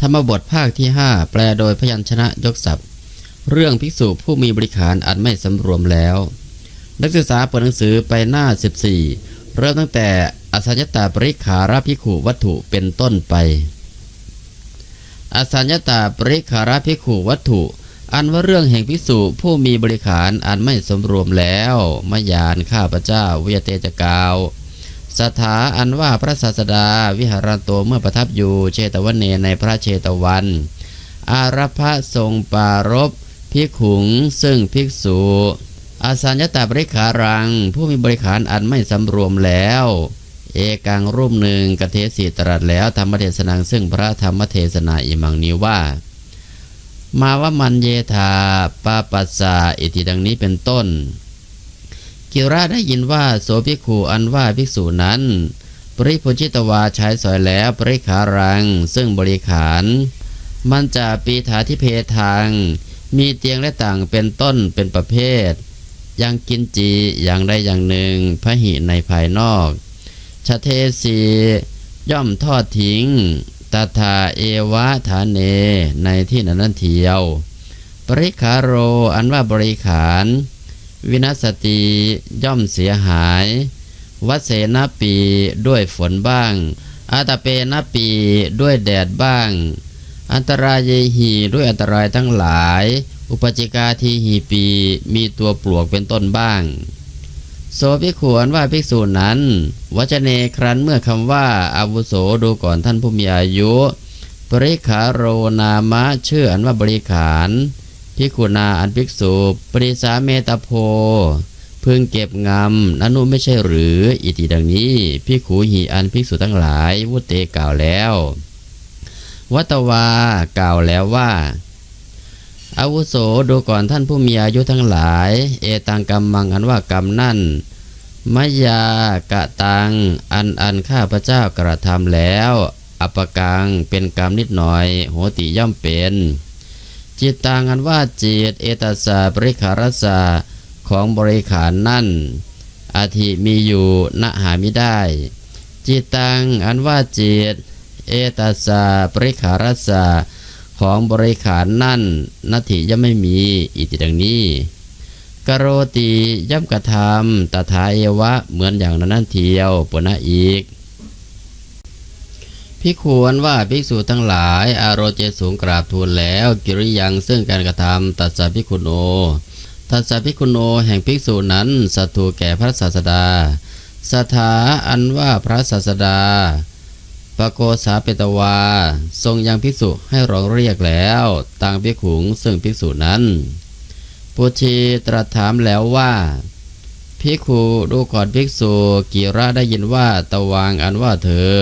ธรรมบทภาคที่ 5 แปลโดยพยัญชนะยกศัพท์ เรื่องภิกษุผู้มีบริขารอันไม่สำรวมแล้ว นักศึกษาเปิดหนังสือไปหน้า 14 เริ่มตั้งแต่อสัญญตาปริขาราภิกขุวัตถุเป็นต้นไป อสัญญตาปริขาราภิกขุวัตถุ อันว่าเรื่องแห่งภิกษุผู้มีบริขารอันไม่สมรวมแล้วมายานข้าพเจ้าวิยเตจกาว สถาอันว่าพระศาสดาวิหารโตเมื่อประทับอยู่เชตวันเนในพระเชตวัน อารพะทรงปารบภิกขุงซึ่งภิกษุอาสัญญตาบริขารัง ผู้มีบริขารอันไม่สำรวมแล้ว เอกังรูปหนึ่งกเทสีตรัสแล้วธรรมเทศนาซึ่งพระธรรมเทศนาอิมังนี้ว่า มาว่ามันเยธาปาปัสสาอิติดังนี้เป็นต้น กิราได้ยินว่าโสภิกขุอันว่าภิกษุนั้น ปริพุชิตวาใช้สอยแล้วปริขารัง ซึ่งบริขาร มันจะปีถาทิเพทาง มีเตียงและต่างเป็นต้นเป็นประเภท ยังกินจีอย่างใดอย่างหนึ่งพระหิในภายนอกชะเทสีย่อมทอดทิ้งตาถาเอวะฐานเนในที่นั้นนั้นเทียว ปริขาโรอันว่าบริขาร วินัสติย่อมเสียหาย วัเสนปีด้วยฝนบ้าง อาตาเปนปีด้วยแดดบ้าง อันตรายเยหีด้วยอันตรายทั้งหลาย อุปจิกาทีหีปีมีตัวปลวกเป็นต้นบ้าง โสภิขวนว่าภิกษุนั้นวจเนครั้นเมื่อคำว่าอาวุโสดูก่อนท่านผู้มีอายุปริขาโรนามะชื่ออันว่าบริขาร พิกุณาอันภิกษุปริสาเมตโพพึงเก็บงำนันุไม่ใช่หรือ อิติดังนี้พิขูหีอันภิกษุทั้งหลายวุเตกล่าวแล้ว วัตวากล่าวแล้วว่าอาวุโสดูก่อนท่านผู้มีอายุทั้งหลาย เอตังกรรมมังอันว่ากรรมนั่นมยากะตัง อันอันข้าพระเจ้ากระทำแล้ว อัปกังเป็นกรรมนิดหน่อย โหติย่อมเป็น จิตตังอันว่าจิตเอตสสะบริขารสะของบริขารนั่น อาทิมีอยู่ณหามิได้ จิตตังอันว่าจิต เอตสสะบริขารสะของบริขารนั่นนาทิย่อมไม่มีอิติดังนี้ กโรติย่อมกระทำตถาเอวะเหมือนอย่างนั้นเทียวปนะอีก พิควรว่าภิกษุทั้งหลาย อารโจสูงกราบทูลแล้ว กิริยังซึ่งการกระทำตัสสะพิคุโนตัสสะพิคุโนแห่งภิกษุนั้นสัตถูแก่พระศาสดาสถาอันว่าพระศาสดาปโกสาเปตวา ทรงยังภิกษุให้ร้องเรียกแล้วต่างภิขุงซึ่งภิกษุนั้นปุชีตรัสถามแล้วว่าภิกขุดูก่อนภิกษุกีระได้ยินว่าตะวางอันว่าเธอ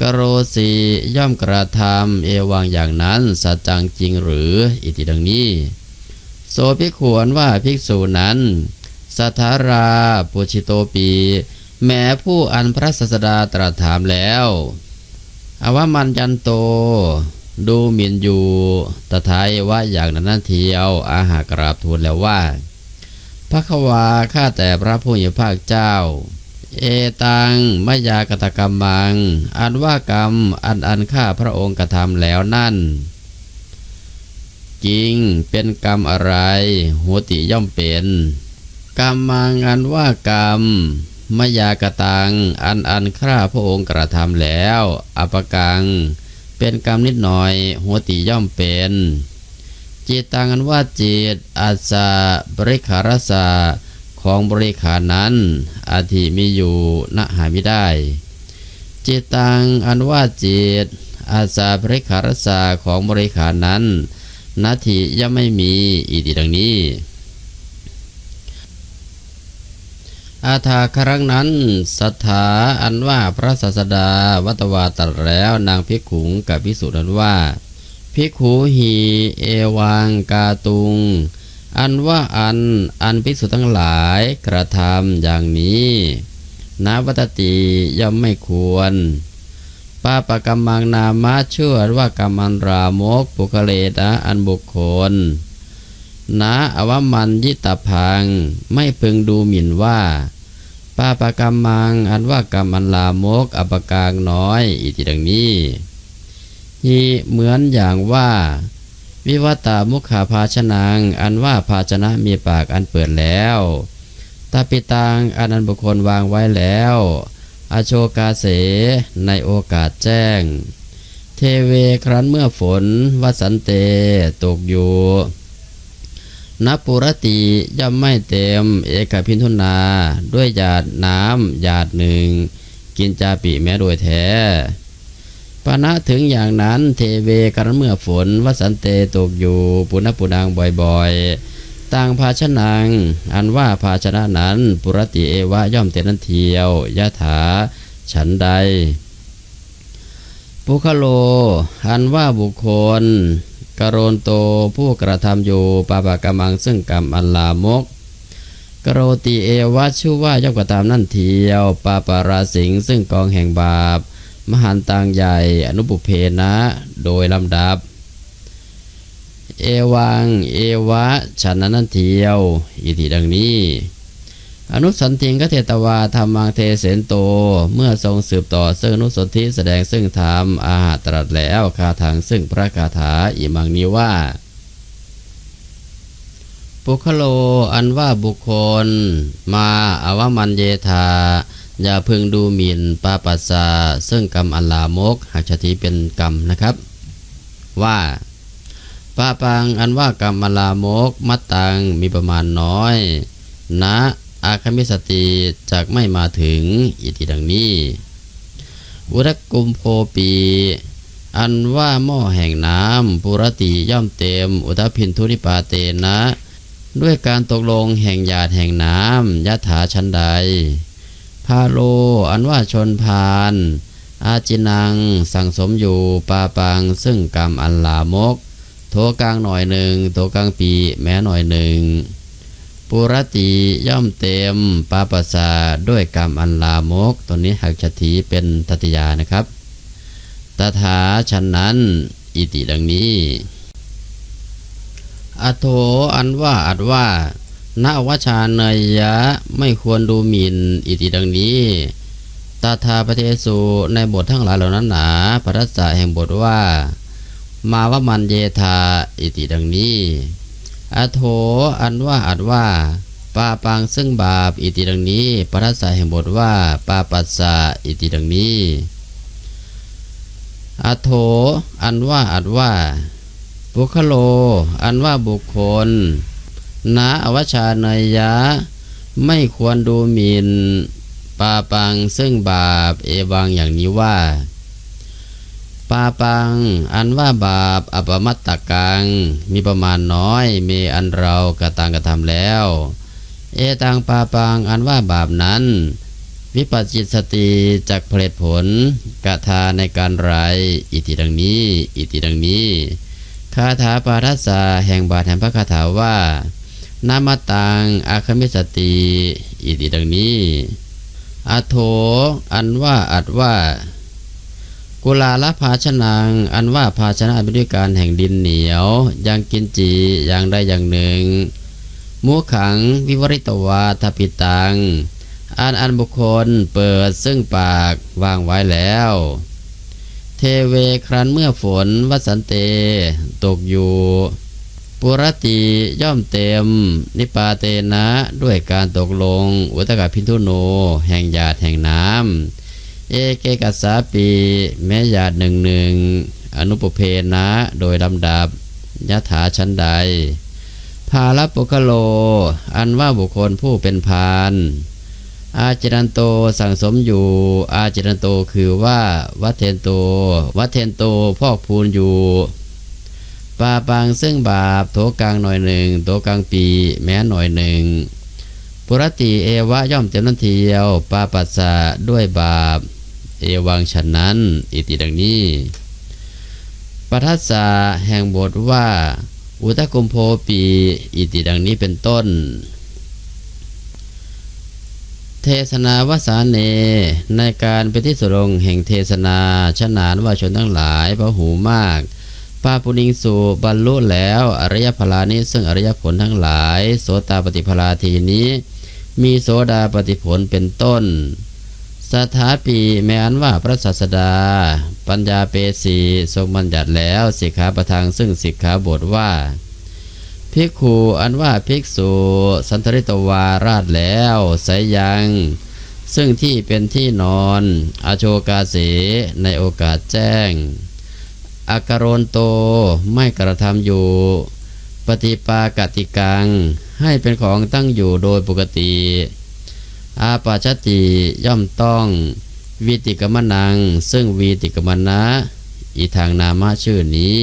กโรสีย่อมกระทำเอวังอย่างนั้นสัจจังจริงหรืออิติดังนี้ โสภิกขวนว่าภิกษุนั้นสัทาราปุชิโตปี แม้ผู้อันพระศาสดาตรัสถามแล้วอวมันยันโต ดูหมิ่นอยู่ตถาเอวะอย่างนั้นนั่นเทียว อาหากราบทูลแล้วว่าพระควาข้าแต่พระผู้มีพระภาคเจ้า เอตังมยากตกรรมัง อันว่ากรรมอันอันข้าพระองค์กระทำแล้วนั่น จริงเป็นกรรมอะไร หัวติย่อมเป็นกรรมังอันว่ากรรมมยากตัง อันอันข้าพระองค์กระทำแล้ว อปกัง เป็นกรรมนิดหน่อย หัวติย่อมเป็นจิตตังอันว่าจิตอาสาบริขารสา ของบริขารนั้น อาทิมีอยู่ณหาไม่ได้ จิตตังอันว่าจิต อาสาบริขารสาของบริขารนั้นนาทีย่อมไม่มีอีกดังนี้ อาถาครั้งนั้นสัทธาอันว่าพระศาสดาวัตวาตรัสแล้วนางพิขุงกับพิสุนั้นว่า พิขูหีเอวังกาตุง อันว่าอันอันพิสุทั้งหลายกระทำอย่างนี้นาวัตติย่อมไม่ควรปาปกรรมังนามะเชื่อว่ากรรมันรามกปุคเลนะอันบุคคลนะอวมันยิตพังไม่พึงดูหมิ่นว่าปาปกรรมังอันว่ากรรมันลามกอปกางน้อย อีกทีดังนี้กฮีเหมือนอย่างว่า วิวัตตามุขาภาชนังอันว่าภาชนะมีปากอันเปิดแล้วตาปิตังอันอันบุคคลวางไว้แล้ว อโชกาเสในโอกาสแจ้ง เทเวครั้นเมื่อฝนวสันเตตกอยู่นับปุรติย่อมไม่เต็ม เอกพินทุนา ด้วยหยาดน้ำหยาดหนึ่ง กินจาปิแม้โดยแท้ ปณะถึงอย่างนั้นเทเวครั้นเมื่อฝนวสันเตตกอยู่ปุณปุนังบ่อยๆ ต่างภาชนัง อันว่าภาชนะนั้นปุรติเอวะย่อมเตนันเทียวยะถาฉันใด ปุคโล อันว่าบุคคลกโรนโตผู้กระทำอยู่ปาปากรรมังซึ่งกรรมอันลามกกโรติเอวะชื่อว่าย่อมกระทำนั่นเทียว ปาปาราสิงซึ่งกองแห่งบาป มหันตังใหญ่อนุปุเพนะ โดยลำดับ เอวัง เอวะฉันนั้นเทียว อิทิดังนี้ อนุสันติงกเทตวาธรรมังเทเสนโต เมื่อทรงสืบต่อซึ่งอนุสนธิแสดงซึ่งธรรมอาหารตรัสแล้วคาทางซึ่งพระคาถาอิมังนี้ว่าปุคโลอันว่าบุคคล มาอาวมันเยธา อย่าพึงดูหมิ่นปาปัสสาซึ่งกรรมอันลามกหักชติเป็นกรรมนะครับ ว่าปาปังอันว่ากรรมอันลามกมัตตังมีประมาณน้อย นะอาคมิสติจากไม่มาถึงอิติดังนี้ อุรกุมโพปี อันว่าหม้อแห่งน้ำปุรติย่อมเต็ม อุทพินทุนิปาเตนะ ด้วยการตกลงแห่งหยาดแห่งน้ำยะถาชันใด พาโล อันว่าชนพาน อาจินัง สั่งสมอยู่ปาปัง ซึ่งกรรมอันลามก โทกลางหน่อยหนึ่ง โทกลางปีแม้หน่อยหนึ่ง ปุรติย่อมเต็ม ปาปัสสาด้วยกรรมอันลามก ตัวนี้หักชถีเป็นตติยานะครับ ตถาฉันนั้น อิติดังนี้ อโถอันว่าอัดว่า ณวชาเนยยะไม่ควรดูหมิ่นอิติดังนี้ ตาทาปเทสุในบททั้งหลายเหล่านั้นหนาพระรัสสะแห่งบทว่า มาวมันเยธาอิติดังนี้อโถอันว่าอัดว่าปาปังซึ่งบาปอิติดังนี้พระรัสสะแห่งบทว่าปาปัสสะอิติดังนี้อโถอันว่าอัดว่าบุคโล อันว่าบุคคล นาอวชาเนยยะ ไม่ควรดูหมิน่นปาปังซึ่งบาปเอวังอย่างนี้ว่า ปาปัง อันว่าบาปอปมัตตกัง มีประมาณน้อย มีอันเรากระตังกระทำแล้ว เอตังปาปัง อันว่าบาปนั้น วิปัสจิตสติจากผลผลกะทาในการไรอิติดังนี้ อิติดังนี้คาถาปาทัสสะแห่งบาทแห่งพระคาถาว่า นามาตังอาคมิสติ อิติดังนี้อโถ อันว่าอัดว่า กุลาละภาชนัง อันว่าภาชนะเป็นด้วยการแห่งดินเหนียวย่างกินจีอย่างใดอย่างหนึ่งมูขังวิวริตวาทปิตัง อันอันบุคคลเปิดซึ่งปากวางไว้แล้ว เทเวครันเมื่อฝนวสันเต ตกอยู่ ปุรติย่อมเต็ม นิปาเตนะ ด้วยการตกลง อุตกาพินทุโน แห่งหยาดแห่งน้ำเอเกกัสสาปีแม้หยาดหนึ่งหนึ่งอนุปเพนะ โดยลำดับยะถาชั้นใด ภาลปุคโล อันว่าบุคคลผู้เป็นพานอาจิรันโตสั่งสมอยู่ อาจิรันโตคือว่าวัเทนโตวัเทนโตพอกพูนอยู่ ปาปังซึ่งบาปโถกลางหน่อยหนึ่งโถกลางปี แม้หน่อยหนึ่งปุรติเอวะย่อมเต็มนันเทียว ปาปัสสะด้วยบาป เอวังฉันนั้น อิติดังนี้ปทัสสะแห่งบทว่า อุตกุมโพปี อิติดังนี้เป็นต้น เทศนาวสาเน ในการเป็นที่สุรงแห่งเทศนาชนานว่าชนทั้งหลายพระหูมาก ปาปุณิงสูบรรลุแล้วอริยพลานี้ซึ่งอริยผลทั้งหลาย โสตาปฏิพลาทีนี้ มีโสดาปฏิผลเป็นต้นสถาปีแม้นว่าพระศาสดา ปัญญาเปสีทรงบัญญัติแล้วสิกขาประทางซึ่งสิกขาบทว่าภิกขุอันว่าภิกษุสันทริตวาราชแล้วไสยยัง ซึ่งที่เป็นที่นอน อโชกาเสในโอกาสแจ้ง อากรโตไม่กระทำอยู่ ปฏิปากติกัง ให้เป็นของตั้งอยู่โดยปกติ อาปาชติย่อมต้องวีติกมนัง ซึ่งวีติกมนะอีทางนามะชื่อนี้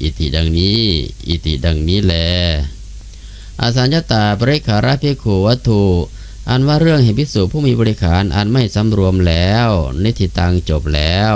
อิติดังนี้ อิติดังนี้แล อาสัญญตาบริขาระพิขุวัตถุ อันว่าเรื่องเห็นพิสูจผู้มีบริขารอันไม่สำรวมแล้ว นิติตังจบแล้ว